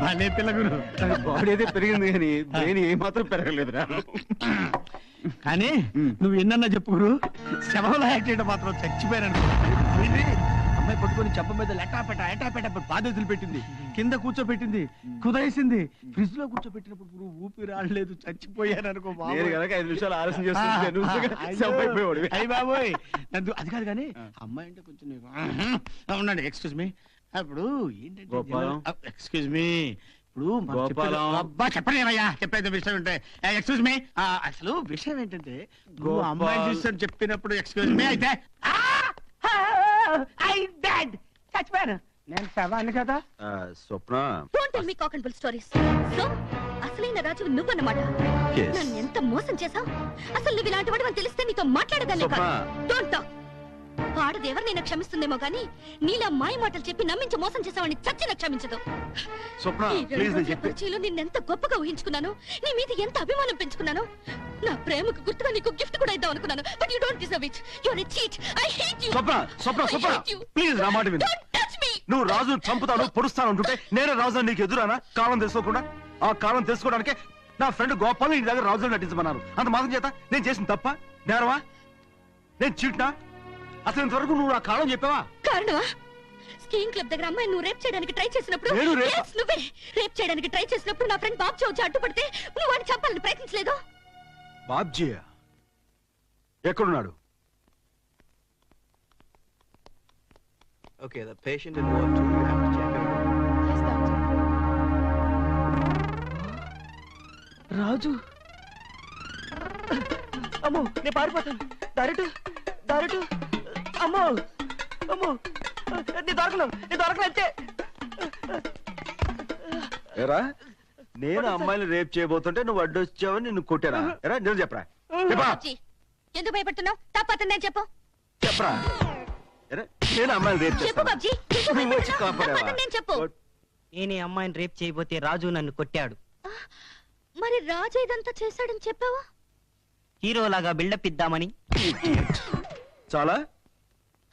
భలే పిల్ల గురు బాడీ అయితే పెరిగింది కానీ బ్రెయిన్ ఏ మాత్రం పెరగలేదురా. కానీ. నువ్వు ఎన్నన్నా చెప్పు గురు. శవంలో యాక్ట్ చేయడం మాత్రం చచ్చిపోయాను అమ్మాయి పట్టుకొని చెప్ప మీద లెటా పెట్ట ఎటా పెట్ట బాధ్యతలు పెట్టింది. కింద కూర్చోబెట్టింది కుదరేసింది ఫ్రిడ్జ్లో కూర్చోబెట్టినప్పుడు గురువు ఊపిరి రాడలేదు చచ్చిపోయాను అనుకో ఐదు నిమిషాలు ఆలస్యం నువ్వు అయిపోయేవాడివి. అయ్య బాబోయ్. అది కాదు కానీ అమ్మాయి అంటే కొంచెం ఉండండి excuse me Gopalam. Excuse me ఇప్పుడు మనం చెప్పేది- గోపాలం. అబ్బా చెప్పండి ఏమయ్యా చెప్పేది విషయం ఎక్స్క్యూజ్ మీ అసలు విషయం ఏంటంటే నువ్వు గోపాల్. అమ్మాయి చూసాను చెప్పినప్పుడు ఎక్స్క్యూజ్ మీ అయితే ఐ డెడ్ చచ్చిపోయాను. నేను శవాన్ని కదా? ఆ, Swapna. Don't tell me cock and bull stories so అసలైన రాజు నువ్వన్నమాట. Yes. నన్ను ఎంత మోసం చేశావు? అసలు నువ్వు ఇలాంటి వాడు తెలిస్తే నీతో మాట్లాడదాన్ని కాదు. డోంట్ టాక్ వాడది ఎవరినైనా క్షమిస్తుందేమో కానీ నీలా మాయ మాటలు చెప్పి నమ్మించి మోసం చేసావని చచ్చిన క్షమించదు. స్వప్న ఈ రెండు ప్లీజ్ నేను రోజుల చెప్పి పరిచయంలో నిన్నెంత గొప్పగా ఊహించుకున్నాను నీ మీద ఎంత అభిమానం పెంచుకున్నాను నా ప్రేమకు గుర్తుగా నీకు గిఫ్ట్ కూడా ఇద్దాం అనుకున్నాను. But you don't deserve it you are a cheat I hate you Swapna Swapna. Swapna please నా మాట విను. డోంట్ టచ్ మీ నువ్వు రాజు చంపుతాను పొడుస్తాను అంటుంటే నేనే రాజు నీకు ఎదురానా? కాలం తెలుసుకోకుండా? ఆ కాలం తెలుసుకోవడానికే నా ఫ్రెండ్ గోపాల్ నీ దగ్గర రాజులు నటించమన్నారు. అంత మాత్రం చేత నేను చేసిన తప్ప? నేరవా నేను చీట్నా? అసలు ఇంతవరకు నువ్వు ఆ కాలం చెప్పావా? కారణమా? స్కీయింగ్ క్లబ్ దగ్గర అమ్మాయి నువ్వు రేప్ చేయడానికి ట్రై చేసినప్పుడు నేను రేపా? Yes, నువ్వే రేప్ చేయడానికి ట్రై చేసినప్పుడు నా ఫ్రెండ్ బాబు వచ్చి అడ్డుపడితే నువ్వు వాడిని చంపాలని ప్రయత్నించలేదు? బాబ్జీ ఎక్కడున్నాడు? Okay, the patient in ward two, you have to check her. రాజు. అమ్మో నేను పారిపోతాను. దారిటు దారిటు అమ్మో! అమ్మో! నీ దొరకను నీ దొరకనంతే ఎరా నేను అమ్మాయిని రేప్ చేయబోతుంటే నువ్వు అడ్డొచ్చావని నిన్ను కొట్టారా ఎరా నేను చెప్పరా? ఎందుకు భయపడుతున్నావు? తప్పతని నేను చెప్పు. చెప్పరా? ఎరా నేను అమ్మాయిని రేప్ చెప్పు చేస్తాను? బాబ్జీ. ఎందుకు నువ్వు వచ్చి భయపడుతున్నావు? కాపాడావా? తప్పతని నేను చెప్పు నేనే అమ్మాయిని రేప్ చేయబోతే రాజు నన్ను కొట్టాడు. మరి రాజు ఇదంతా చేశాడని చెప్పావా? హీరోలాగా బిల్డప్ ఇద్దామని. చాలా?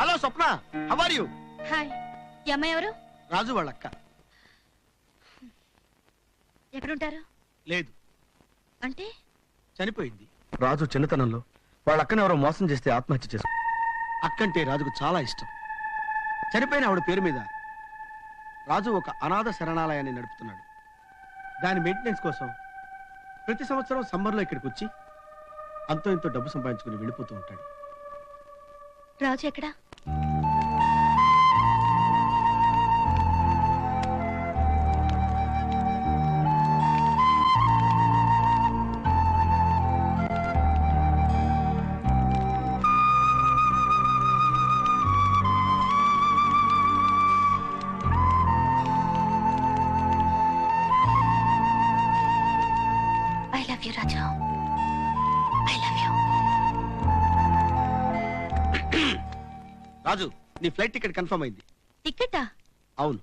Hello Swapna how are you hi ఈ అమ్మాయి ఎవరు? రాజు వాళ్ళ అక్క ఎక్కడుంటారు? లేదు. అంటే? చనిపోయింది. రాజు చిన్నతనంలో వాళ్ళ అక్కని ఎవరో మోసం చేస్తే ఆత్మహత్య చేసుకు అక్కంటే రాజుకు చాలా ఇష్టం. చనిపోయిన ఆవిడ పేరు మీద రాజు ఒక అనాథ శరణాలయాన్ని నడుపుతున్నాడు. దాని మెయింటెనెన్స్ కోసం ప్రతి సంవత్సరం సమ్మర్లో ఇక్కడికి వచ్చి అంతో ఇంతో డబ్బు సంపాదించుకుని వెళ్ళిపోతూ ఉంటాడు. రాజు ఎక్కడా? నీ ఫ్లైట్ టికెట్ కన్ఫర్మ్ అయింది. టికెటా అవును.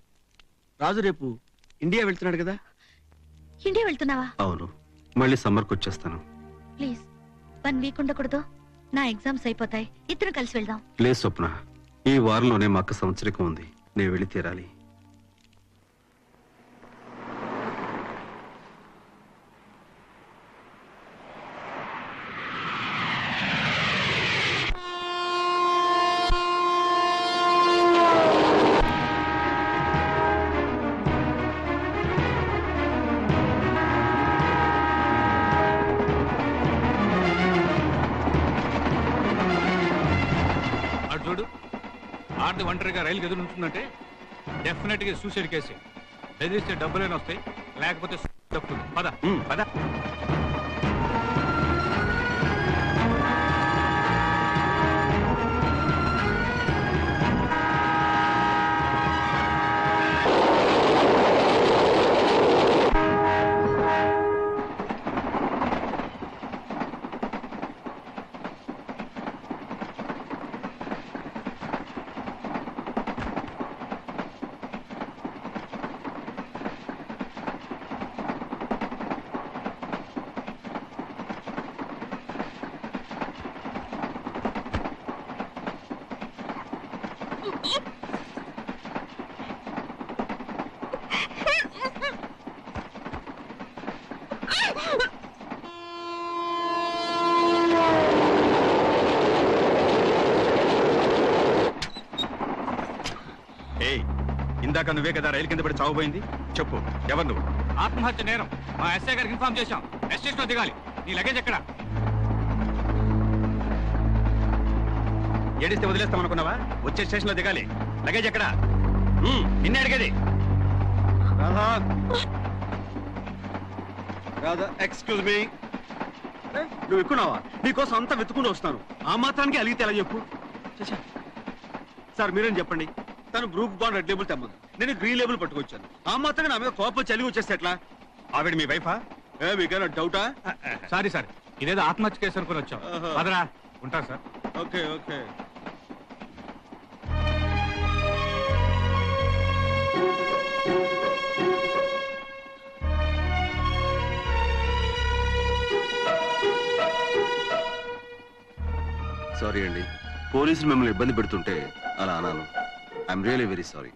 రాజు రేపు ఇండియా వెళ్తున్నాడు కదా? ఇండియా వెళ్తున్నావా? అవును. మళ్ళీ సమ్మర్కి వచ్చేస్తాను. ప్లీజ్. వన్ వీక్ ఉండకూడదు. నా ఎగ్జామ్స్ అయిపోతాయి. ఇద్దరు కలిసి వెళ్దాం. లేదు స్వప్న. ఈ వారంలోనే మా అక్క సంవత్సరికం ఉంది. నేను వెళ్ళి తీరాలి. ఒంటరిగా రైలు ఎదురు ఉంటుందంటే డెఫినెట్గా సూసైడ్ కేసే బెదిరిస్తే డబ్బులైనా వస్తాయి లేకపోతే తప్పుతుంది పద. పద. ఇందాక నువ్వే కదా రైలు కింద పడి చావుపోయింది చెప్పు ఎవరు నువ్వు? ఆత్మహత్య నేరం. మా ఎస్ఐ గారికి ఇన్ఫార్మ్ చేశాం. ఎస్టేషన్ దిగాలి. నీ లగేజ్ ఎక్కడ? ఏడిస్తే వదిలేస్తామనుకున్నావా? వచ్చే స్టేషన్లో దిగాలి. లగేజ్ ఎక్కడ? నిన్నే అడిగేది. రాధా. రాధా ఎక్స్క్యూజ్ మీ నువ్వు ఎక్కున్నావా నీకోసం అంతా వెతుకుని వస్తాను. ఆ మాత్రానికి అలిగితే ఎలా చెప్పు. సార్ మీరేం చెప్పండి? తను బ్రూక్ బాండ్ రెడ్ లేబుల్ తెమ్మదు నేను గ్రీన్ లేబుల్ పట్టుకొచ్చాను. ఆ మాత్రం నా మీద కోపం చలిగి వచ్చేస్తే ఎట్లా? ఆవిడ మీ వైఫా ఏ మీకైనా డౌటా సారీ సార్ ఇదేదో ఆత్మహత్య కేసు అనుకుని వచ్చాం. పదరా ఉంటా సార్. Okay okay. సారీ అండి. పోలీసులు మిమ్మల్ని ఇబ్బంది పెడుతుంటే అలా అనాను. I'm really very sorry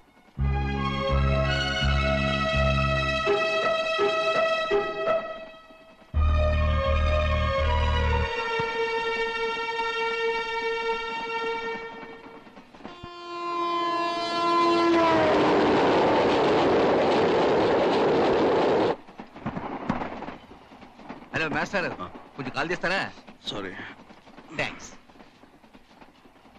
hello master. కొంచెం కాల్ చేస్తారా sorry thanks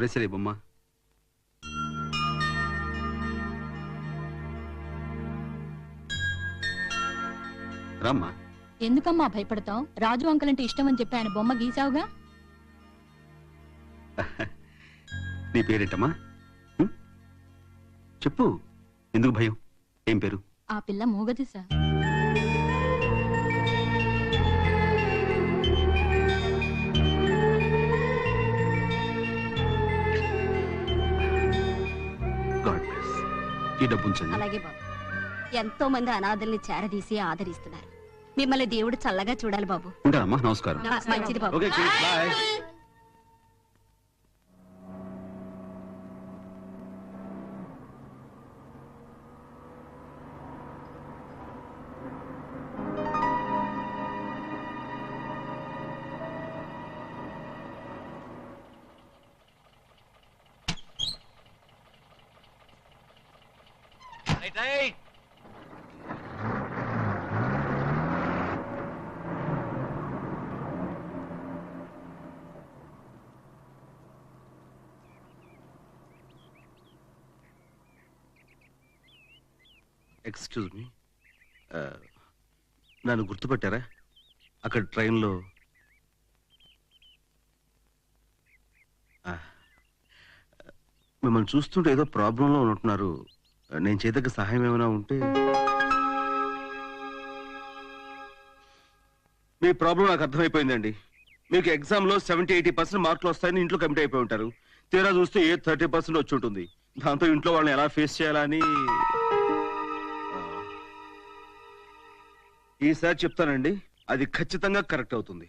ఎవరేసరే బొమ్మ? రామ్మా. ఎందుకమ్మా భయపడతావు? రాజు అంకుల్ అంటే ఇష్టం అని చెప్పి ఆయన బొమ్మ గీసావుగా నీ పేరేంటమ్మా? చెప్పు. ఎందుకు భయం? ఏం పేరు? ఆ పిల్ల మూగది సార్. ఈ డబ్బు ఉంచండి అలాగే బాబు. ఎంతో మంది అనాథల్ని చేరదీసి ఆదరిస్తున్నారు. మిమ్మల్ని దేవుడు చల్లగా చూడాలి బాబు. ఉంటానమ్మా నమస్కారం. మంచిది బాబు. Okay bye excuse me uh, నన్ను గుర్తుపట్టారా? అక్కడ ట్రైన్లో. Ah. మిమ్మల్ని చూస్తుంటే ఏదో ప్రాబ్లంలో ఉంటున్నారు నేను చేతక సహాయం ఏమైనా ఉంటే. మీ ప్రాబ్లం నాకు అర్థమైపోయిందండి. మీకు ఎగ్జామ్లో సెవెంటీ ఎయిటీ పర్సెంట్ మార్కులు వస్తాయని ఇంట్లో కమిట్ అయిపోయి ఉంటారు. తీరా చూస్తే ఏ థర్టీ పర్సెంట్ వచ్చి ఉంటుంది. దాంతో ఇంట్లో వాళ్ళని ఎలా ఫేస్ చేయాలని ఈసారి చెప్తానండి అది ఖచ్చితంగా కరెక్ట్ అవుతుంది.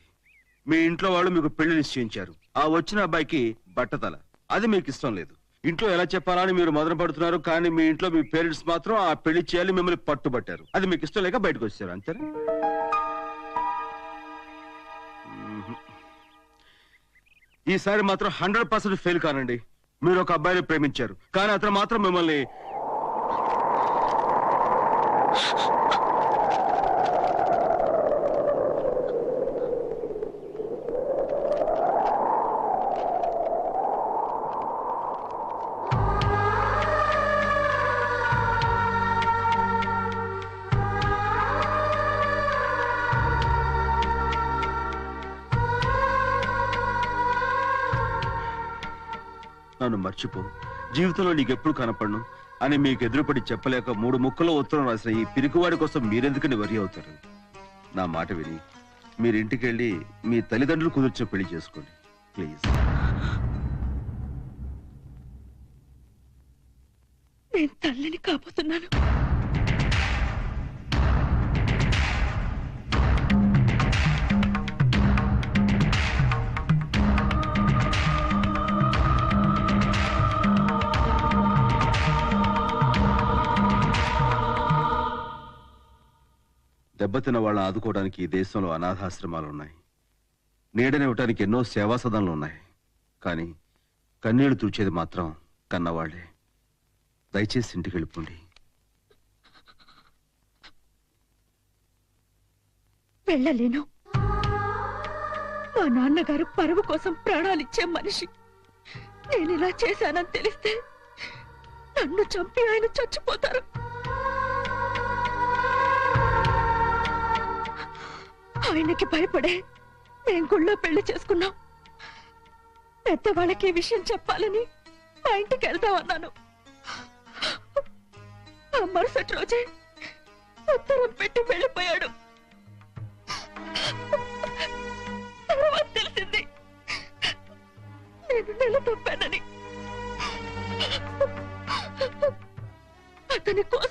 మీ ఇంట్లో వాళ్ళు మీకు పెళ్ళి నిశ్చయించారు. ఆ వచ్చిన అబ్బాయికి బట్టతల. అది మీకు ఇష్టం లేదు. ఇంట్లో ఎలా చెప్పాలా అని మీరు మొదలు పడుతున్నారు కానీ మీ ఇంట్లో మీ పేరెంట్స్ మాత్రం ఆ పెళ్ళి చేయాలి మిమ్మల్ని పట్టుబట్టారు. అది మీకు ఇష్టం లేక బయటకు వచ్చారు అంతేనా? ఈసారి మాత్రం హండ్రెడ్ పర్సెంట్ ఫెయిల్ కానండి. మీరు ఒక అబ్బాయిని ప్రేమించారు కానీ అతను మాత్రం మిమ్మల్ని మర్చిపో జీవితంలో నీకెప్పుడు కనపడను అని మీకు ఎదురుపడి చెప్పలేక మూడు ముక్కలో ఉత్తరం రాసిన ఈ పిరికివాడి కోసం మీరెందుకని వరి అవుతారు? నా మాట విని మీరు వెళ్ళి మీ తల్లిదండ్రులు కుదిర్చిన పెళ్ళి చేసుకోండి. ప్లీజ్. నేను తల్లిని కాబోతున్నాను. దెబ్బతిన్న వాళ్ళని ఆదుకోవడానికి ఈ దేశంలో అనాథాశ్రమాలు ఉన్నాయి నీడనివ్వటానికి ఎన్నో సేవా సదనలు ఉన్నాయి. కానీ కన్నీళ్ళు తుడిచేది మాత్రం కన్నవాళ్ళే. దయచేసి ఇంటికి వెళ్ళిపోండి. వెళ్ళలేను. మా నాన్నగారు పరువు కోసం ప్రాణాలిచ్చే మనిషి. నేను ఇలా చేశానని తెలిస్తే నన్ను చంపి ఆయన చచ్చిపోతారు. ఆయనకి భయపడే మేం గుళ్ళో పెళ్ళి చేసుకున్నాం. పెద్దవాళ్ళకి ఈ విషయం చెప్పాలని మా ఇంటికి వెళ్తామన్నాను ఆ మరుసటి రోజే ఉత్తరం పెట్టి వెళ్ళిపోయాడు. తర్వాత తెలిసింది నేను నెల తప్పానని. అతని కోసం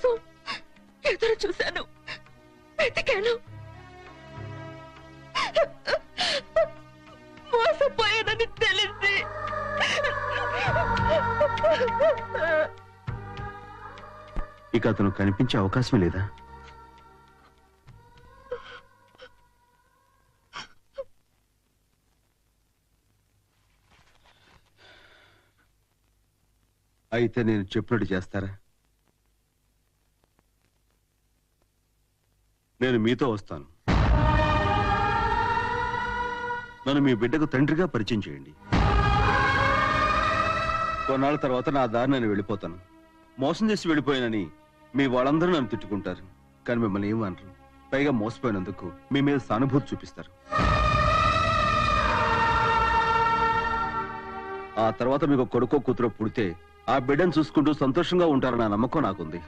కనిపించే అవకాశం లేదా? అయితే నేను చెప్పినట్టు చేస్తారా? నేను మీతో వస్తాను. నన్ను మీ బిడ్డకు తండ్రిగా పరిచయం చేయండి. కొన్నాళ్ళ తర్వాత నా దారి నేను వెళ్ళిపోతాను. మోసం చేసి వెళ్ళిపోయానని మీ వాళ్ళందరూ నన్ను తిట్టుకుంటారు కానీ మిమ్మల్ని ఏమనరు పైగా మోసపోయినందుకు మీ మీద సానుభూతి చూపిస్తారు. ఆ తర్వాత మీకు కొడుకో కూతురో పుడితే ఆ బిడ్డను చూసుకుంటూ సంతోషంగా ఉంటారన్న నమ్మకం నాకుంది.